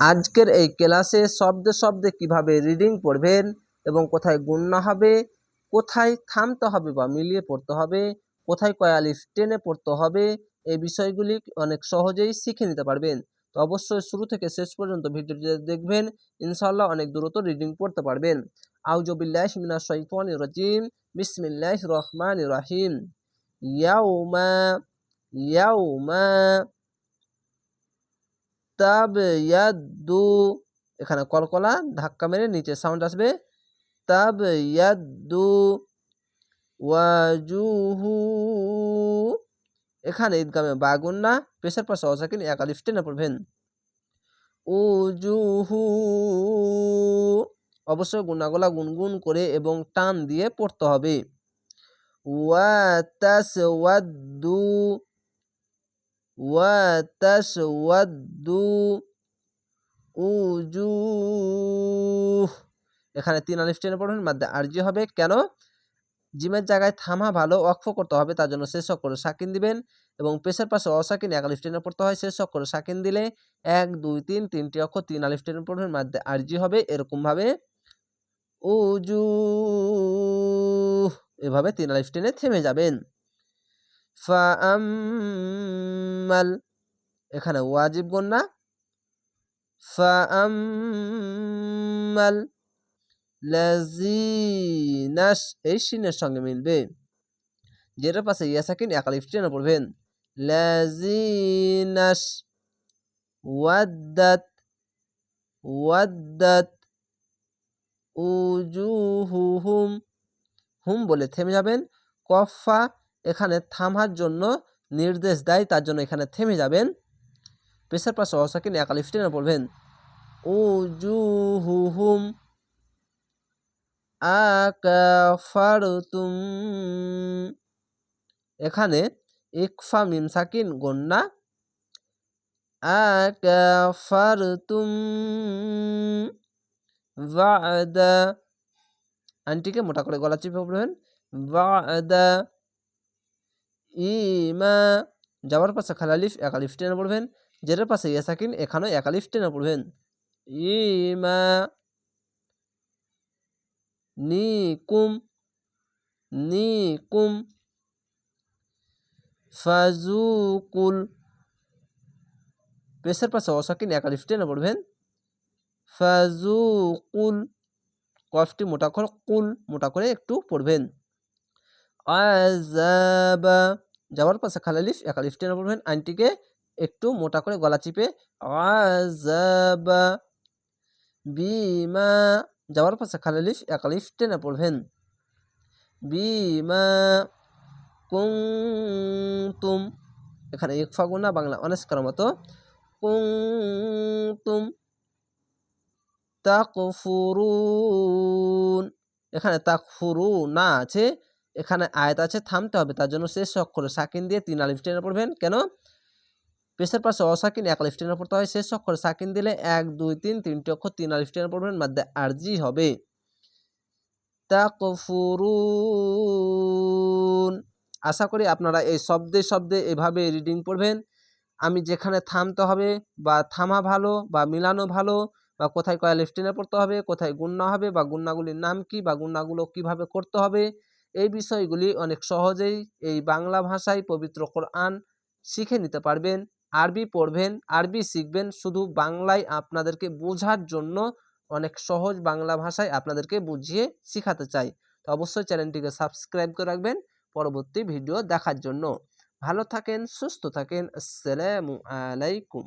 আজকের এই ক্লাসে শব্দে শব্দে কীভাবে রিডিং পড়বেন এবং কোথায় গুণনা হবে, কোথায় থামতে হবে বা মিলিয়ে পড়তে হবে, কোথায় কয়ালিফ টেনে পড়তে হবে, এই বিষয়গুলি অনেক সহজেই শিখে নিতে পারবেন। তো অবশ্যই শুরু থেকে শেষ পর্যন্ত ভিডিওটি দেখবেন ইনশাল্লাহ অনেক দ্রুত রিডিং পড়তে পারবেন। আউজবিল্লাহ মিনা শৈতান রাজিম বিসমিল্লাহ রহমান রাহিম। ইয়াউমা ইয়াউমা তাব ইয়াদু, এখানে কলকলা, ধাক্কা মেরে নিচে সাউন্ড আসবে, তাব ইয়াদু ওয়াজুহু, এখানে ঈদগামে বাগুন না, পেশার পাশে অসাকিন এক আলিফ টেনে পড়বেন। উজুহু অবশ্যই গুনাগুলা গুনগুন করে এবং টান দিয়ে পড়তে হবে। ওয়া তাস ওয়াদ্দু ওয়াতাসওয়াদ্দু উজুহ। এখানে তিন আলিফ টেনে পড়বেন মাদ্দে আরজি হবে। কেন? জিমের জায়গায় থামা ভালো অক্ষ করতে হবে, তার জন্য শেষ করে সাকিন দিবেন এবং পেশের পাশে অসাকিন, এক আলিফ টেনে পড়তে হয় শেষ করে সাকিন দিলে এক, দুই, তিন, তিনটি অক্ষর তিন আলিফ টেনে পড়বেন মাদ্দে আরজি হবে, এরকমভাবে উজু এভাবে তিন আলিফ টেনে থেমে যাবেন। ফাআম্মাল, এখানে ওয়াজিব গন্না ফাআম্মাল লাজিনাস এই সিনের সঙ্গে মিলবে। যেটার পাশে ইয়াসাকিন একালিফ টেনে পড়বেন। লাজিনাস ওয়াদ্দাত ওয়াদ্দাত, উজুহুহুম, হুম বলে থেমে যাবেন। কফা এখানে থামার জন্য নির্দেশ দেয়, তার জন্য এখানে থেমে যাবেন। পেশার পাশে অসাকিন একালিফ টেনে পড়বেন উজুহুহুম আকাফারতুম। এখানে ইকফা মিম সাকিন গন্না আকাফারতুম আনটিকে মোটা করে গলা চিপে পড়বেন বাদা ইমা। যাওয়ার পাশে খালালিফ একালিফ টেনে পড়বেন। জেরের পাশে ইয়াসাকিন এখানেও একালিফ টেনে পড়বেন। ইমা। নিকুম। নিকুম। ফাজুকুল পেশের পাশে অসাকিন একালিফ টেনে পড়বেন। ফাজুকুল কফটি মোটা করে, কুল মোটা করে একটু পড়বেন। আজাবা যাওয়ার পাশে খালালিফ একালিফ টেনে পড়বেন আইনটিকে একটু মোটা করে গলা চিপে বিমা যাওয়ার পাশে খালালিফ একালিফ টেনে পড়বেন বিমা কুং তুম এখানে ইকফা ফাগুনা বাংলা অনেস্কার মতো কুংতুম তাকফুরুন এখানে তাকফুরু না আছে এখানে আয়াত আছে, থামতে হবে, তার জন্য শেষ অক্ষরে সাকিন দিয়ে তিন আলিফ টেনে পড়বেন। কেন? পেশের পাশে অসাকিন এক আলিফ টেনে পড়তে হয়, শেষ অক্ষরে সাকিন দিলে এক, দুই, তিন, তিনটি অক্ষর তিন আলিফ টেনে পড়বেন মাধ্যমে আরজি হবে। আশা করি আপনারা এই শব্দে শব্দে এভাবে রিডিং পড়বেন। আমি যেখানে থামতে হবে, বা থামা ভালো, বা মিলানো ভালো, বা কোথায় কয়া লিফটিনে পড়তে হবে, কোথায় গুন্না হবে, বা গুন্নাগুলির নাম কি, বা গুন্নাগুলো কীভাবে করতে হবে এই বিষয়গুলি অনেক সহজেই এই বাংলা ভাষায় পবিত্র কোরআন শিখে নিতে পারবেন, আরবি পড়বেন, আরবি শিখবেন। শুধু বাংলায় আপনাদেরকে বোঝার জন্য অনেক সহজ বাংলা ভাষায় আপনাদেরকে বুঝিয়ে শিখাতে চাই। তো অবশ্যই চ্যানেলটিকে সাবস্ক্রাইব করে রাখবেন পরবর্তী ভিডিও দেখার জন্য। ভালো থাকেন, সুস্থ থাকেন। আসসালামু আলাইকুম।